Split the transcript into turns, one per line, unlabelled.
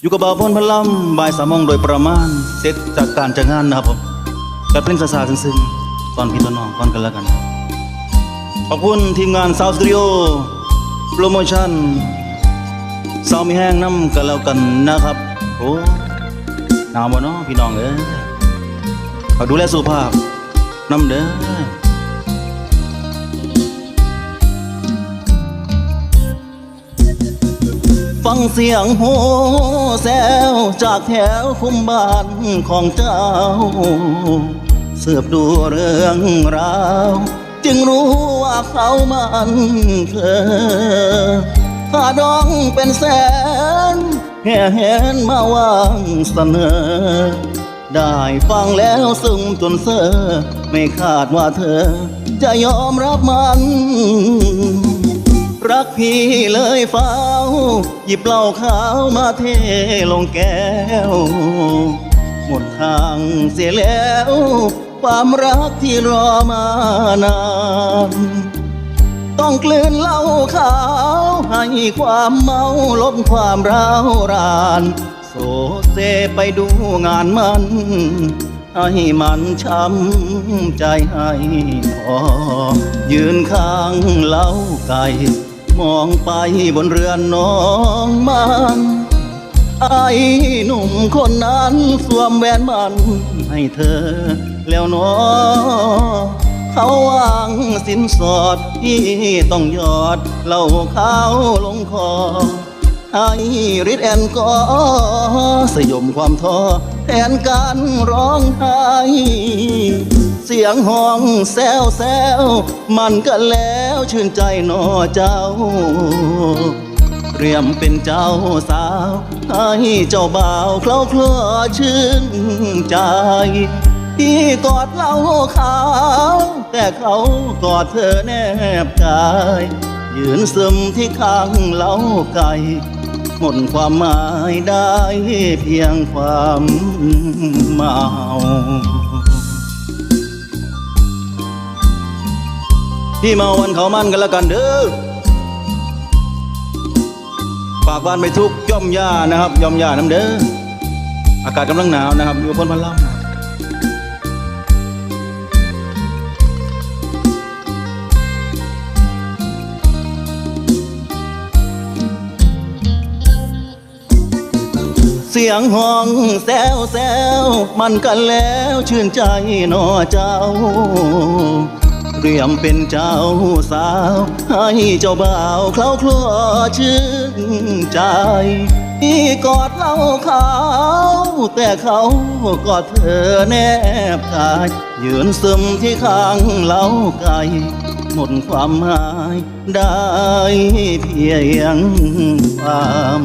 อยู่กับบ่าวพลพลัมบ่ายสามโมงโดยประมาณ เสร็จจากการจัดงานนะครับผมกับเพลงซาซาซึ้งๆตอนพี่ตอนน้องก่อนกันแล้วกัน ขอบคุณทีมงานซาวสตูดิโอโปรโมชั่นซาวมีแห้งน้ำกันแล้วกันนะครับโอ้หนาวบ่เนาะพี่น้องเอ้ยฝาดูแลสุขภาพน้ำเด้อ งเสียงโหแซวจากแถวคุมบ้านของเจ้า เสือบดูเรื่องราว จึงรู้ว่าเขามันเธอถ้าดองเป็นแสนแห่เห็นมาวางเสนอ ได้ฟังแล้วซึ้งจนเซอไม่คาดว่าเธอจะยอมรับมัน รักพี่เลยเฝ้า หยิบเหล้าขาวมาเทลงแก้ว หมดทางเสียแล้ว ความรักที่รอมานานต้องกลืนเหล้าขาว ให้ความเมาลบความร้าวรานโซเซไปดูงานมันให้มันช้ำใจให้พอยืนข้างเหล้าไก่ มองไปบนเรือนน้องมันไอ้หนุ่มคนนั้นสวมแหวนมันให้เธอ แล้วเนอเขาวางสินสอดที่ต้องยอดเหล่าข้าวลงคอให้ริดแอนก็สยมความท้อแทนการร้องไห้ เสียงห้องแซวแซวมันก็แล้วชื่นใจนอเจ้า เตรียมเป็นเจ้าสาว ให้เจ้าบ่าวเคล้าเคล้อชื่นใจที่กอดเล่าขาว แต่เขากอดเธอแนบกายยืนซึมที่ข้างเล้าไก่หมดความหมายได้เพียงความเมา พี่เมาวันเขามันกันแล้วกันเด้อฝากบ้านไปทุกย่อมย่านะครับ ย่อมย่าน้ำเด้ออากาศกำลังหนาวนะครับอยู่พ้นพันล่ำเสียงห้องแซวแซวมันกันแล้วชื่นใจหนอเจ้า เรียมเป็นเจ้าสาว ให้เจ้าบ่าวเคล้าคลอชื่นใจที่กอดเล่าขาวแต่เขากอดเธอแนบกายยืนซึมที่ข้างเล้าไก่หมดความหมายได้เพียงความ